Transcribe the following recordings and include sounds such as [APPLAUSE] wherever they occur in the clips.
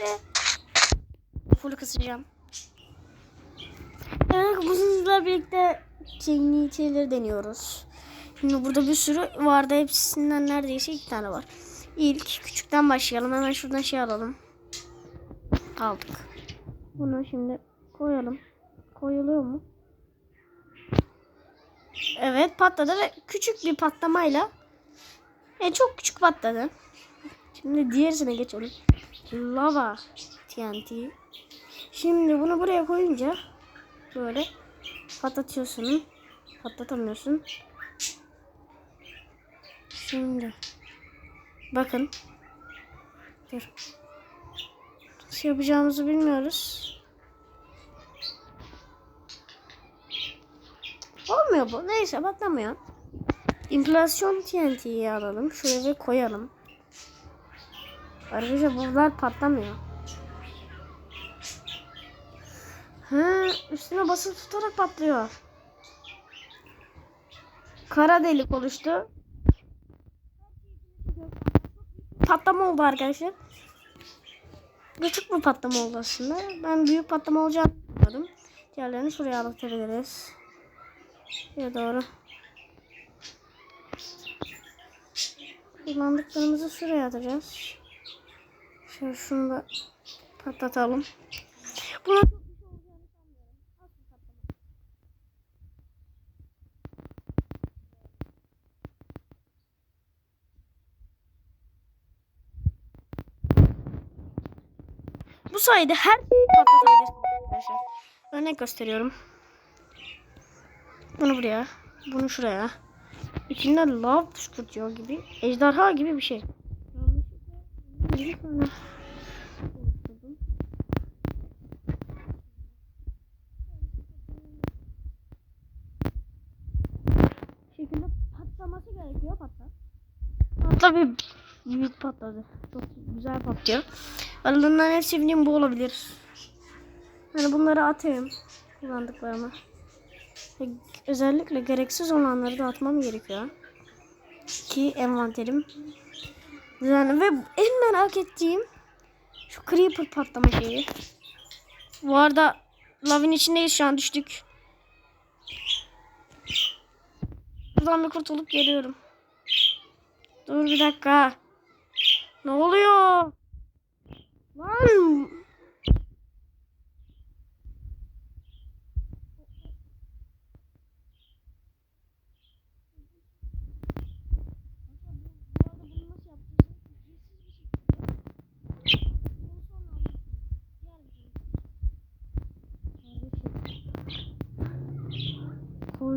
birlikte full kısacağım. Evet bununla birlikte yeni şeyleri deniyoruz. Şimdi burada bir sürü vardı. Hepsinden neredeyse iki tane var. İlk küçükten başlayalım. Hemen şuradan şey alalım. Aldık. Bunu şimdi koyalım. Koyuluyor mu? Evet patladı ve küçük bir patlamayla e, çok küçük patladı. Şimdi diğerisine geçelim. Lava TNT. Şimdi bunu buraya koyunca böyle patlatıyorsun. Patlatamıyorsun. Şimdi bakın. Dur. Nasıl yapacağımızı bilmiyoruz. Olmuyor bu. Neyse patlamıyor. İnflasyon TNT'yi alalım. Şuraya koyalım. Arkadaşlar bunlar patlamıyor. Ha, üstüne basılı tutarak patlıyor. Kara delik oluştu. Patlama oldu arkadaşlar. Küçük bir patlama oldu aslında. Ben büyük patlama olacağını düşünüyordum. Diğerlerini şuraya alabiliriz. Şuraya doğru. Kullandıklarımızı şuraya atacağız. Şöyle şunu da patlatalım. Buna Bu sayede her şeyi patlatabilirsiniz. Örnek gösteriyorum. Bunu buraya. Bunu şuraya. İçinden lav püskürtüyor gibi. Ejderha gibi bir şey. Tane oluşturdum. şekilde patlaması gerekiyor patlar. Patla bir büyük patladı. Çok güzel patlıyor. Aralarından en sevdiğim bu olabilir. Yani bunları atayım. Kullandıklarımı. Özellikle gereksiz olanları da atmam gerekiyor. Ki envanterim. Yani ve en merak ettiğim şu creeper patlama şeyi. Bu arada lavin içindeyiz şu an düştük. Buradan bir kurtulup geliyorum. Dur bir dakika. Ne oluyor? Lan!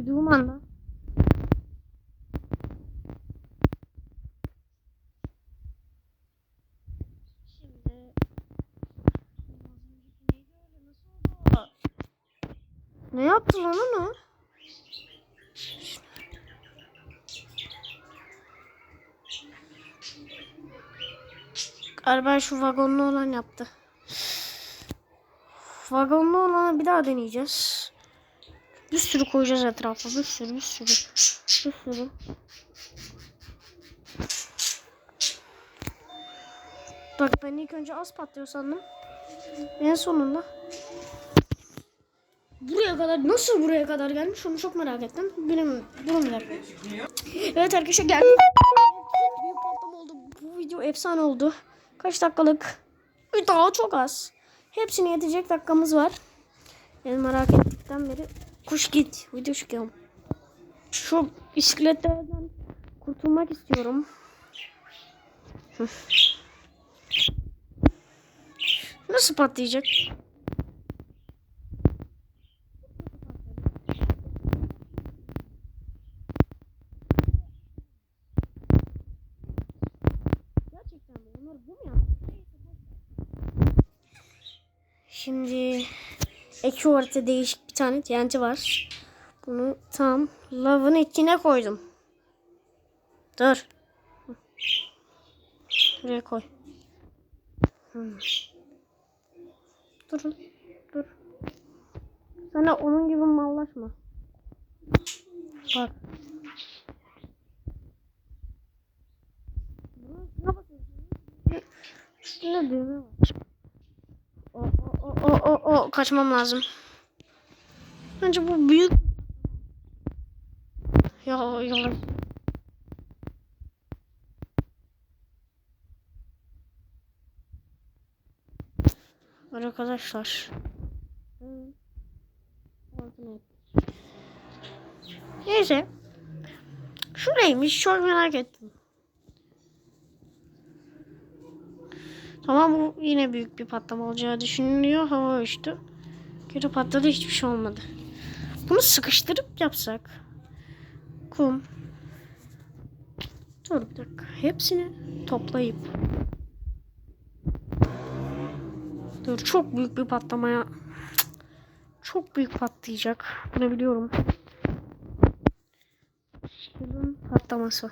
Koyduğum anda Şimdi ne yaptı lan onu? Galiba şu vagonlu olan yaptı. Vagonlu olanı bir daha deneyeceğiz. Bir sürü koyacağız etrafa. Bir sürü, bir sürü. Bir sürü. Bak ben ilk önce az patlıyor sandım. En sonunda. Buraya kadar nasıl buraya kadar gelmiş onu çok merak ettim. Benim bir dakika. Evet arkadaşlar geldi. Büyük patlama oldu. Bu video efsane oldu. Kaç dakikalık? Daha çok az. Hepsine yetecek dakikamız var. Ben merak ettikten beri kuş git. Video çıkıyorum. Şu bisikletlerden kurtulmak istiyorum. Nasıl patlayacak? Şimdi ek orta değişik tane TNT var. Bunu tam lavın içine koydum. Dur. Şuraya koy. Hmm. Dur. Dur. Sana onun gibi mallaşma. Bak. Üstünde düğme var. O, o, o, o, o, kaçmam lazım. Bence bu büyük. Ya ya. Arkadaşlar. Neyse. Şuraymış çok merak ettim. Tamam bu yine büyük bir patlama olacağı düşünülüyor. Hava uçtu. Kötü patladı hiçbir şey olmadı. Bunu sıkıştırıp yapsak. Kum. Dur bir dakika. Hepsini toplayıp. Dur çok büyük bir patlamaya. Çok büyük patlayacak. Bunu biliyorum. Yılın patlaması.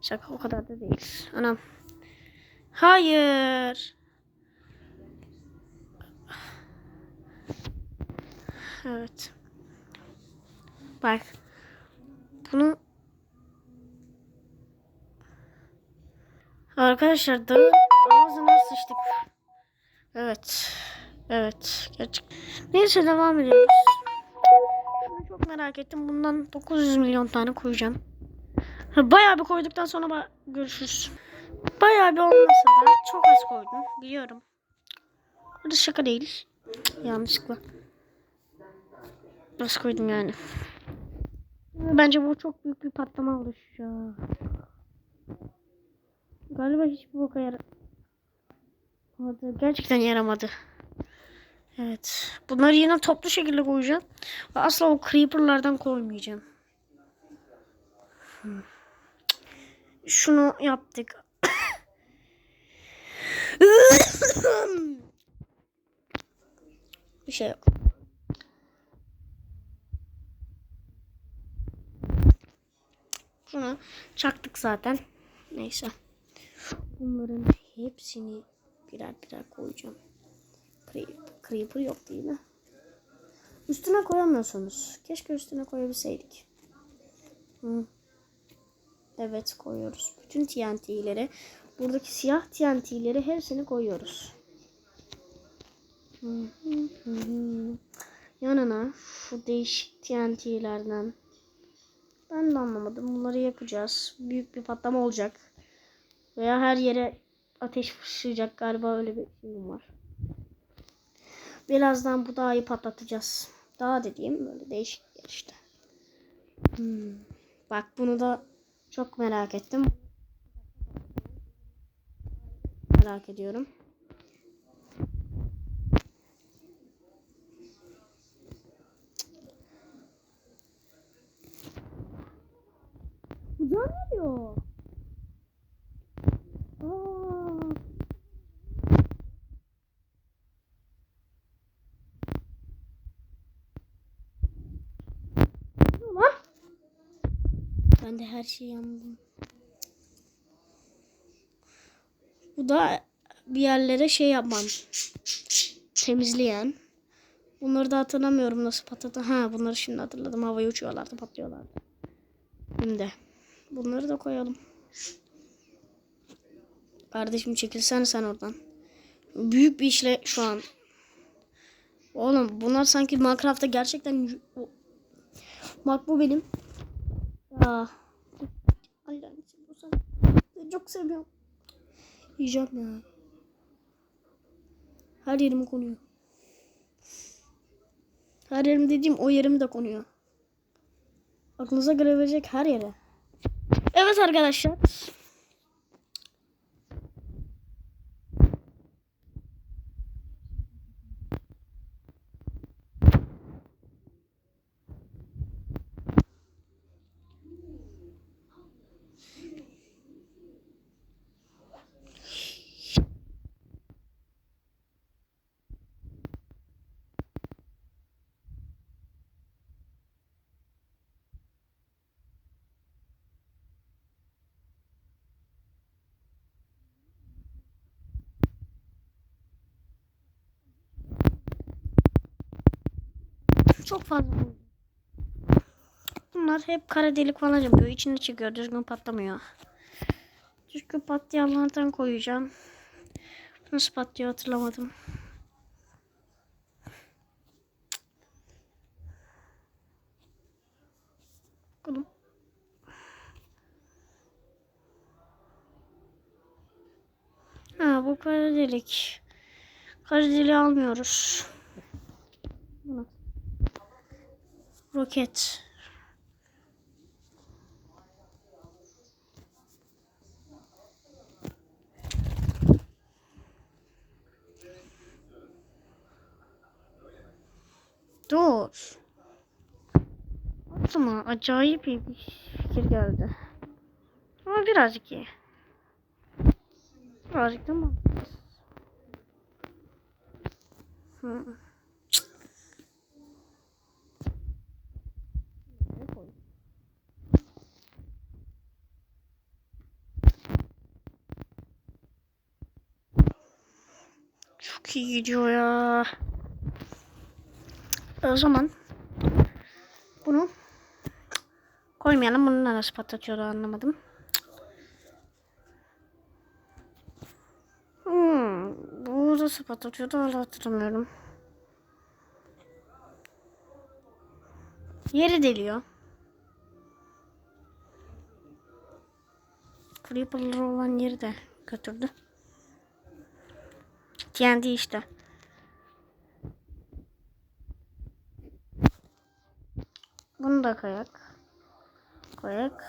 Şaka o kadar da değil. Anam. Hayır. Evet. Bak. Bunu Arkadaşlar dağın ağzına sıçtık. Evet. Evet. Gerçek. Neyse devam ediyoruz. Şunu çok merak ettim. Bundan 900 milyon tane koyacağım. Bayağı bir koyduktan sonra görüşürüz. Bayağı bir olmasa da çok az koydum. Biliyorum. Bu şaka değil. Yanlışlıkla. Az koydum yani. Bence bu çok büyük bir patlama oluşacak. Galiba hiçbir boka yaramadı. Gerçekten yaramadı. Evet. Bunları yine toplu şekilde koyacağım. Ve asla o creeperlardan koymayacağım. Hmm. Şunu yaptık. [COUGHS] Bir şey yok. Şunu çaktık zaten. Neyse. Bunların hepsini birer birer koyacağım. Creeper, creeper yok değil mi? Üstüne koyamıyorsunuz. Keşke üstüne koyabilseydik. Hı. Evet koyuyoruz. Bütün TNT'leri. Buradaki siyah TNT'leri hepsini koyuyoruz. Hı hı hı. Yanına şu değişik TNT'lerden. Ben de anlamadım. Bunları yakacağız. Büyük bir patlama olacak. Veya her yere ateş fışıyacak galiba öyle bir şeyim var. Birazdan bu dağı patlatacağız. Dağ dediğim böyle değişik yer işte. Hmm. Bak bunu da çok merak ettim. Merak ediyorum. Ne diyor? Aa. Ben de her şeyi yandım. Bu da bir yerlere şey yapmam. Temizleyen. Bunları da hatırlamıyorum nasıl patladı. Ha bunları şimdi hatırladım. Havaya uçuyorlardı patlıyorlardı. Şimdi bunları da koyalım. Kardeşim çekilsene sen oradan. Büyük bir işle şu an. Oğlum bunlar sanki Minecraft'ta gerçekten Bak bu benim. Ya. Çok seviyorum. Yiyeceğim ya. Her yerime konuyor. Her yerim dediğim o yerim de konuyor. Aklınıza gelebilecek her yere. Evet arkadaşlar. Çok fazla oldu. Bunlar hep kara delik falan yapıyor. İçine çıkıyor. Düzgün patlamıyor. Düzgün patlayanlardan koyacağım. Nasıl patlıyor hatırlamadım. Kulum. Ha bu kara delik. Kara deliği almıyoruz. Roket. Dur. Aklıma acayip bir fikir geldi. Ama birazcık iyi. Birazcık da mantıksız. Hı. Çok iyi gidiyor ya. O zaman bunu koymayalım. Bunu nasıl patlatıyordu anlamadım. Hmm, bu nasıl patlatıyordu hala hatırlamıyorum. Yeri deliyor. Creeper'lar olan yeri de götürdü. TNT işte. Bunu da koyak. Koyak.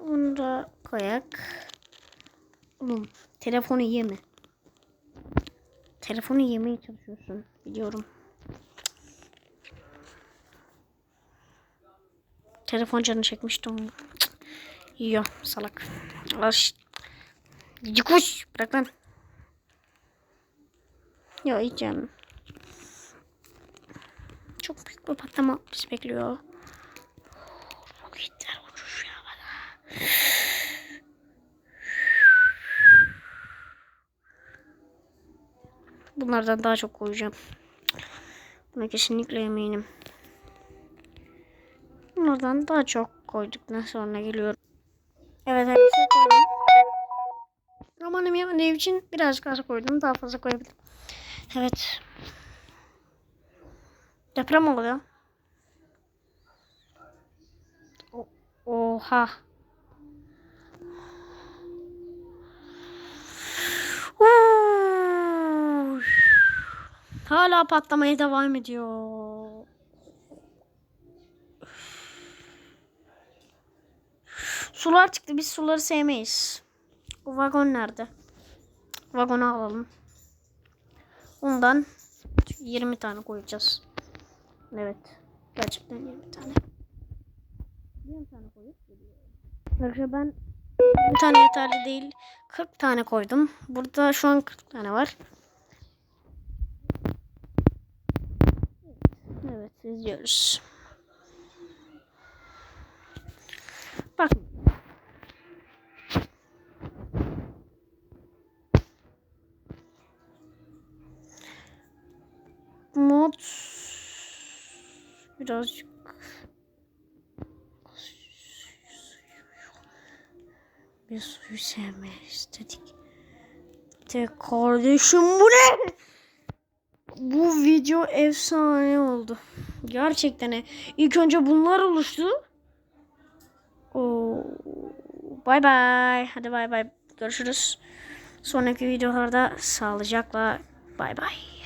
Bunu da koyak. Oğlum telefonu yeme. Telefonu yemeye çalışıyorsun. Biliyorum. Telefon canı çekmişti onu. Cık. Yiyor salak. Aş. Kuş. Bırak lan. Yok yiyeceğim. Çok büyük bir patlama bizi bekliyor. Roketler uçuşuyor bana. Bunlardan daha çok koyacağım. Buna kesinlikle eminim. Bunlardan daha çok koyduktan sonra geliyorum. Evet hepsini koydum. Romanım yapmadığı için birazcık az koydum. Daha fazla koyabilirim. Evet. Deprem oluyor. Oha. Uuu. Hala patlamaya devam ediyor. Sular çıktı. Biz suları sevmeyiz. O vagon nerede? Vagonu alalım. Ondan 20 tane koyacağız. Evet. Gerçekten 20 tane. 20 tane koyup Arkadaşlar ben bir tane yeterli değil. 40 tane koydum. Burada şu an 40 tane var. Evet izliyoruz. Bak. Mod birazcık bir suyu sevmeyi istedik. De kardeşim bu ne? Bu video efsane oldu. Gerçekten. İlk önce bunlar oluştu. Oo. Bay bay. Hadi bay bay. Görüşürüz. Sonraki videolarda sağlıcakla bay bay.